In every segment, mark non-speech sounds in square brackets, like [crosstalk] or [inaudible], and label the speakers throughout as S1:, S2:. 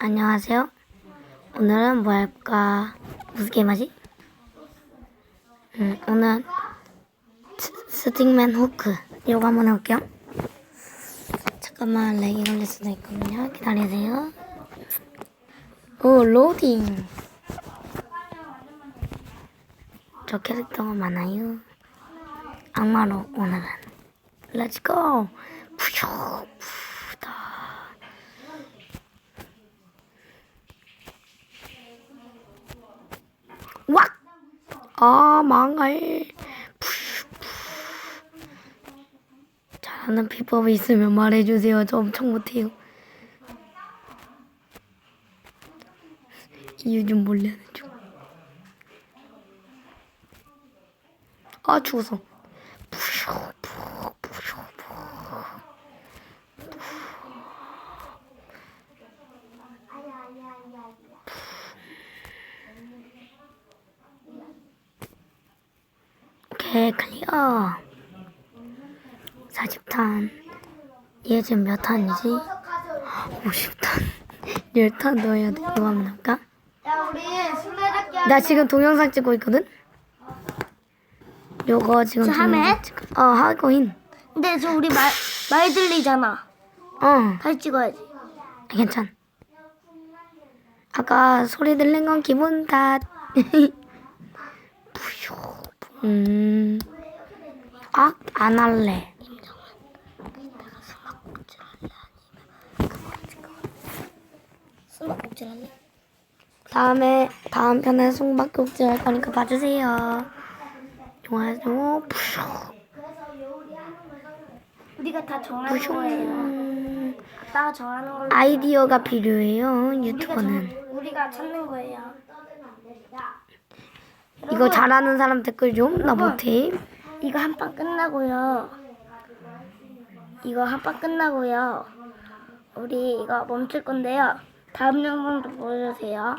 S1: 안녕하세요. 오늘은 뭐 할까? 무슨 게임 하지? 음, 오늘 스, 스틱맨 호크 이거 한번 해볼게요. 잠깐만 렉이 걸릴 수도 있거든요. 기다리세요. 오 로딩. 저 캐릭터가 많아요. 악마로 오늘은 렛츠고 푸쇼 푸다. 왁! 아, 망할. 잘하는 비법이 있으면 말해주세요. 저 엄청 못해요. 이유 좀 몰래 하는 중. 아, 죽었어. 푸쇼, 푸, 푸쇼, 푸. 오케이, 클리어. 40탄. 얘 지금 몇 탄이지? 50탄. 10탄 [laughs] 넣어야 돼. 할까?
S2: 야 우리 술래잡기
S1: 나 지금 동영상 찍고 있거든? 요거 지금
S2: 저 하면?
S1: 동영상 찍- 어, 하고인.
S2: 근데 저 우리 말, 말 들리잖아
S1: 어,
S2: 다시 찍어야지
S1: 괜찮. 아까 소리 들린 건 기분 탓. [laughs] 푸쇼, 음. 아, 안 할래.
S2: 숨바꼭질 할래?
S1: 다음에 다음 편에 송박국질 할 거니까 봐주세요. 좋아요. 푸쇼,
S2: 우리가 다 정하는
S1: 푸쇼.
S2: 거예요 아빠가 정하는 걸로
S1: 아이디어가 필요해요. 유튜버는.
S2: 정, 우리가 찾는 거예요
S1: 이거 잘하는 사람 댓글 좀. 나
S2: 여러분.
S1: 못해.
S2: 이거 한 판 끝나고요. 이거 한 판 끝나고요. 우리 이거 멈출 건데요. 다음 영상도 보여주세요.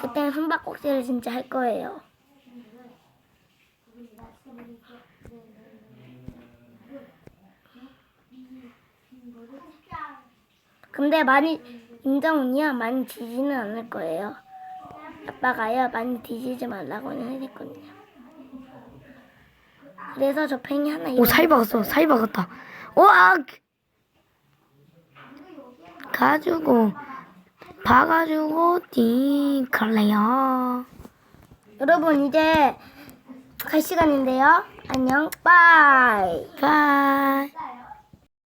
S2: 그때는 숨바꼭질을 진짜 할 거예요. 근데 많이 임정훈이요 많이 뒤지는 않을 거예요 아빠가요 많이 뒤지지 말라고는 해줬거든요 그래서 저 팽이 하나
S1: 오, 사이 박았어. 사이 박았다. 우와! 가지고, 봐가지고, 띠, 갈래요.
S2: 여러분 이제 갈 시간인데요. 안녕. 빠이.
S1: 바이.